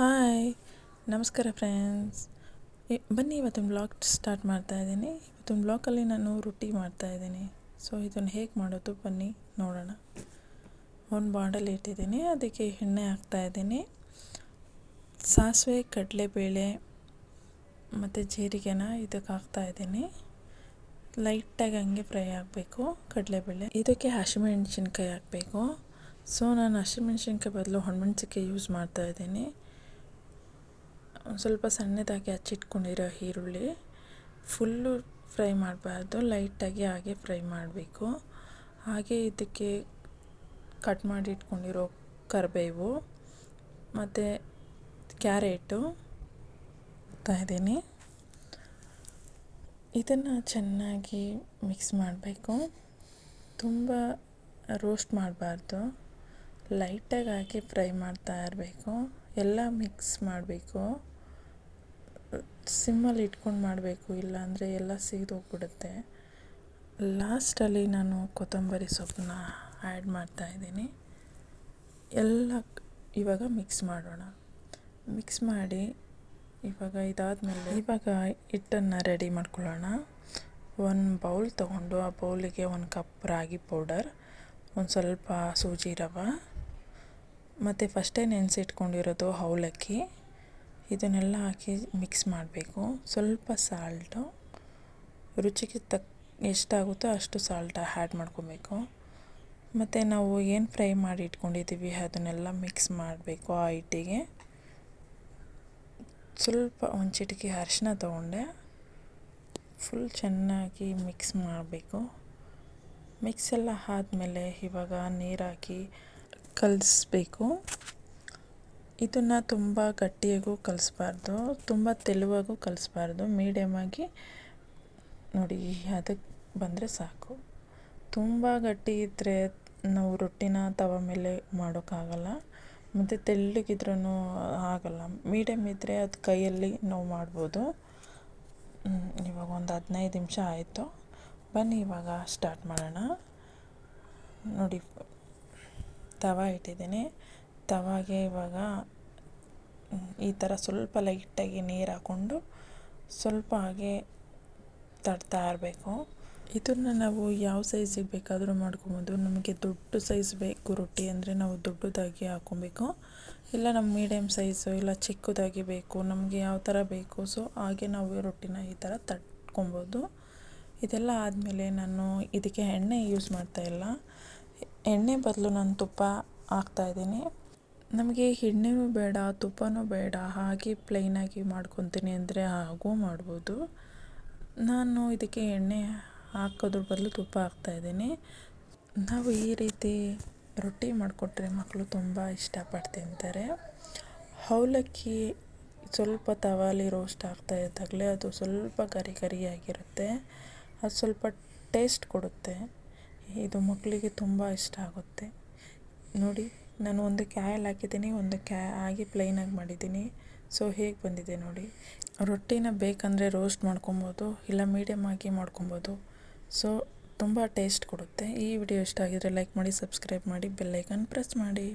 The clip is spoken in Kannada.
ಹಾಯ್ ನಮಸ್ಕಾರ ಫ್ರೆಂಡ್ಸ್ ಬನ್ನಿ, ಇವತ್ತಿನ ಬ್ಲಾಗ್ ಸ್ಟಾರ್ಟ್ ಮಾಡ್ತಾ ಇದ್ದೀನಿ. ಇವತ್ತಿನ ಬ್ಲಾಕಲ್ಲಿ ನಾನು ರೊಟ್ಟಿ ಮಾಡ್ತಾ ಇದ್ದೀನಿ. ಸೊ ಇದನ್ನು ಹೇಗೆ ಮಾಡೋದು ಬನ್ನಿ, ನೋಡೋಣ. ಒಂದು ಬಾಂಡಲ್ಲಿ ಇಟ್ಟಿದ್ದೀನಿ. ಅದಕ್ಕೆ ಎಣ್ಣೆ ಹಾಕ್ತಾ ಇದ್ದೀನಿ. ಸಾಸಿವೆ, ಕಡಲೆಬೇಳೆ, ಮತ್ತು ಜೀರಿಗೆನ ಇದಕ್ಕೆ ಹಾಕ್ತಾ ಇದ್ದೀನಿ. ಲೈಟಾಗಿ ಹಂಗೆ ಫ್ರೈ ಆಗಬೇಕು, ಕಡಲೆಬೇಳೆ. ಇದಕ್ಕೆ ಹಸಿಮೆಣ್ಸಿನ್ಕಾಯಿ ಹಾಕಬೇಕು. ಸೊ ನಾನು ಹಸಿಮೆಣ್ಸಿನ್ಕಾಯಿ ಬದಲು ಹೊಣಮೆಣ್ಸಿನ್ಕಾಯಿ ಯೂಸ್ ಮಾಡ್ತಾ ಇದ್ದೀನಿ. ಸ್ವಲ್ಪ ಸಣ್ಣದಾಗಿ ಹಚ್ಚಿಟ್ಕೊಂಡಿರೋ ಈರುಳ್ಳಿ ಫುಲ್ಲು ಫ್ರೈ ಮಾಡಬಾರ್ದು, ಲೈಟಾಗಿ ಹಾಗೆ ಫ್ರೈ ಮಾಡಬೇಕು. ಹಾಗೆ ಇದಕ್ಕೆ ಕಟ್ ಮಾಡಿ ಇಟ್ಕೊಂಡಿರೋ ಕರಿಬೇವು, ಮತ್ತು ಕ್ಯಾರೆಟು ಇದ್ದೀನಿ. ಇದನ್ನು ಚೆನ್ನಾಗಿ ಮಿಕ್ಸ್ ಮಾಡಬೇಕು. ತುಂಬ ರೋಸ್ಟ್ ಮಾಡಬಾರ್ದು. ಲೈಟಾಗಿ ಹಾಕಿ ಫ್ರೈ ಮಾಡ್ತಾ ಇರಬೇಕು. ಎಲ್ಲ ಮಿಕ್ಸ್ ಮಾಡಬೇಕು. ಸಿಮ್ಮಲ್ಲಿ ಇಟ್ಕೊಂಡು ಮಾಡಬೇಕು, ಇಲ್ಲಾಂದರೆ ಎಲ್ಲ ಸಿಗೋಗ್ಬಿಡುತ್ತೆ ಲಾಸ್ಟಲ್ಲಿ ನಾನು ಕೊತ್ತಂಬರಿ ಸೊಪ್ಪನ್ನ ಆ್ಯಡ್ ಮಾಡ್ತಾಯಿದ್ದೀನಿ ಎಲ್ಲ ಇವಾಗ ಮಿಕ್ಸ್ ಮಾಡೋಣ. ಮಿಕ್ಸ್ ಮಾಡಿ ಇವಾಗ ಇದಾದಮೇಲೆ ಇವಾಗ ಹಿಟ್ಟನ್ನು ರೆಡಿ ಮಾಡ್ಕೊಳ್ಳೋಣ. ಒಂದು ಬೌಲ್ ತೊಗೊಂಡು ಆ ಬೌಲಿಗೆ ಒಂದು ಕಪ್ ರಾಗಿ ಪೌಡರ್, ಒಂದು ಸ್ವಲ್ಪ ಸೂಜಿ ರವೆ, ಮತ್ತು ಫಸ್ಟೇ ನೆನೆಸಿಟ್ಕೊಂಡಿರೋದು ಅವಲಕ್ಕಿ. ಇದನ್ನೆಲ್ಲ ಹಾಕಿ ಮಿಕ್ಸ್ ಮಾಡಬೇಕು. ಸ್ವಲ್ಪ ಸಾಲ್ಟು ರುಚಿಗೆ ತಕ್, ಎಷ್ಟಾಗುತ್ತೋ ಅಷ್ಟು ಸಾಲ್ಟ್ ಆ್ಯಡ್ ಮಾಡ್ಕೊಬೇಕು. ಮತ್ತು ನಾವು ಏನು ಫ್ರೈ ಮಾಡಿ ಇಟ್ಕೊಂಡಿದ್ದೀವಿ ಅದನ್ನೆಲ್ಲ ಮಿಕ್ಸ್ ಮಾಡಬೇಕು ಆ ಹಿಟ್ಟಿಗೆ. ಸ್ವಲ್ಪ ಒಂದು ಚಿಟಿಕೆ ಅರಿಶಿನ ತೊಗೊಂಡೆ. ಫುಲ್ ಚೆನ್ನಾಗಿ ಮಿಕ್ಸ್ ಮಾಡಬೇಕು. ಮಿಕ್ಸ್ ಎಲ್ಲ ಆದಮೇಲೆ ಇವಾಗ ನೀರಾಕಿ ಹಾಕಿ ಕಲಿಸ್ಬೇಕು. ಇದನ್ನು ತುಂಬ ಗಟ್ಟಿಯಾಗೂ ಕಲಿಸ್ಬಾರ್ದು, ತುಂಬ ತೆಳುವಾಗೂ ಕಲಿಸ್ಬಾರ್ದು. ಮೀಡಿಯಮಾಗಿ ನೋಡಿ ಅದಕ್ಕೆ ಬಂದರೆ ಸಾಕು. ತುಂಬ ಗಟ್ಟಿ ಇದ್ದರೆ ನಾವು ರೊಟ್ಟಿನ ತವ ಮೇಲೆ ಮಾಡೋಕ್ಕಾಗಲ್ಲ. ಮತ್ತು ತೆಳ್ಳಗಿದ್ರೂ ಆಗಲ್ಲ. ಮೀಡಿಯಮ್ ಇದ್ದರೆ ಅದು ಕೈಯಲ್ಲಿ ನಾವು ಮಾಡ್ಬೋದು. ಇವಾಗ ಒಂದು ಹದಿನೈದು ನಿಮಿಷ ಆಯಿತು. ಬನ್ನಿ, ಇವಾಗ ಸ್ಟಾರ್ಟ್ ಮಾಡೋಣ. ನೋಡಿ, ತವ ಇಟ್ಟಿದ್ದೀನಿ. ತವಾಗೆ ಇವಾಗ ಈ ಥರ ಸ್ವಲ್ಪ ಲೈಟಾಗಿ ನೀರು ಹಾಕ್ಕೊಂಡು ಸ್ವಲ್ಪ ಹಾಗೆ ತಡ್ತಾ ಇರಬೇಕು. ಇದನ್ನು ನಾವು ಯಾವ ಸೈಜಿಗೆ ಬೇಕಾದರೂ ಮಾಡ್ಕೊಬೋದು. ನಮಗೆ ದೊಡ್ಡ ಸೈಜ್ ಬೇಕು ರೊಟ್ಟಿ ಅಂದರೆ ನಾವು ದೊಡ್ಡದಾಗಿ ಹಾಕ್ಕೊಬೇಕು ಇಲ್ಲ ನಮ್ಮ ಮೀಡಿಯಮ್ ಸೈಜು ಇಲ್ಲ ಚಿಕ್ಕದಾಗಿ ಬೇಕು, ನಮಗೆ ಯಾವ ಥರ ಬೇಕು ಸೊ ಹಾಗೆ ನಾವು ರೊಟ್ಟಿನ ಈ ಥರ ತಟ್ಕೊಬೋದು. ಇದೆಲ್ಲ ಆದಮೇಲೆ ನಾನು ಇದಕ್ಕೆ ಎಣ್ಣೆ ಯೂಸ್ ಮಾಡ್ತಾ ಇಲ್ಲ. ಎಣ್ಣೆ ಬದಲು ನಾನು ತುಪ್ಪ ಹಾಕ್ತಾಯಿದ್ದೀನಿ ನಮಗೆ ಎಣ್ಣೆನೂ ಬೇಡ, ತುಪ್ಪನೂ ಬೇಡ, ಹಾಗೆ ಪ್ಲೈನಾಗಿ ಮಾಡ್ಕೊತೀನಿ ಅಂದರೆ ಹಾಗೂ ಮಾಡ್ಬೋದು. ನಾನು ಇದಕ್ಕೆ ಎಣ್ಣೆ ಹಾಕೋದ್ರ ಬದಲು ತುಪ್ಪ ಹಾಕ್ತಾಯಿದ್ದೀನಿ ನಾವು ಈ ರೀತಿ ರೊಟ್ಟಿ ಮಾಡಿಕೊಟ್ರೆ ಮಕ್ಕಳು ತುಂಬ ಇಷ್ಟಪಟ್ಟು ತಿಂತಾರೆ. ಅವಲಕ್ಕಿ ಸ್ವಲ್ಪ ತವಾಲಿ ರೋಸ್ಟ್ ಆಗ್ತಾ ಇದ್ದಾಗಲೇ ಅದು ಸ್ವಲ್ಪ ಗರಿ ಗರಿಯಾಗಿರುತ್ತೆ ಅದು ಸ್ವಲ್ಪ ಟೇಸ್ಟ್ ಕೊಡುತ್ತೆ. ಇದು ಮಕ್ಕಳಿಗೆ ತುಂಬ ಇಷ್ಟ ಆಗುತ್ತೆ. ನೋಡಿ. ನಾನು ಒಂದು ಕ್ಯಾಯಲ್ ಹಾಕಿದ್ದೀನಿ, ಒಂದು ಕ್ಯಾ ಆಗಿ ಪ್ಲೈನಾಗಿ ಮಾಡಿದ್ದೀನಿ. ಸೊ ಹೇಗೆ ಬಂದಿದೆ ನೋಡಿ. ರೊಟ್ಟಿನ ಬೇಕಂದರೆ ರೋಸ್ಟ್ ಮಾಡ್ಕೊಬೋದು, ಇಲ್ಲ ಮೀಡಿಯಮ್ ಆಗಿ ಮಾಡ್ಕೊಬೋದು. ಸೊ ತುಂಬ ಟೇಸ್ಟ್ ಕೊಡುತ್ತೆ. ಈ ವಿಡಿಯೋ ಇಷ್ಟ ಆಗಿದ್ರೆ ಲೈಕ್ ಮಾಡಿ ಸಬ್ಸ್ಕ್ರೈಬ್ ಮಾಡಿ ಬೆಲ್ಲೈಕನ್ ಪ್ರೆಸ್ ಮಾಡಿ.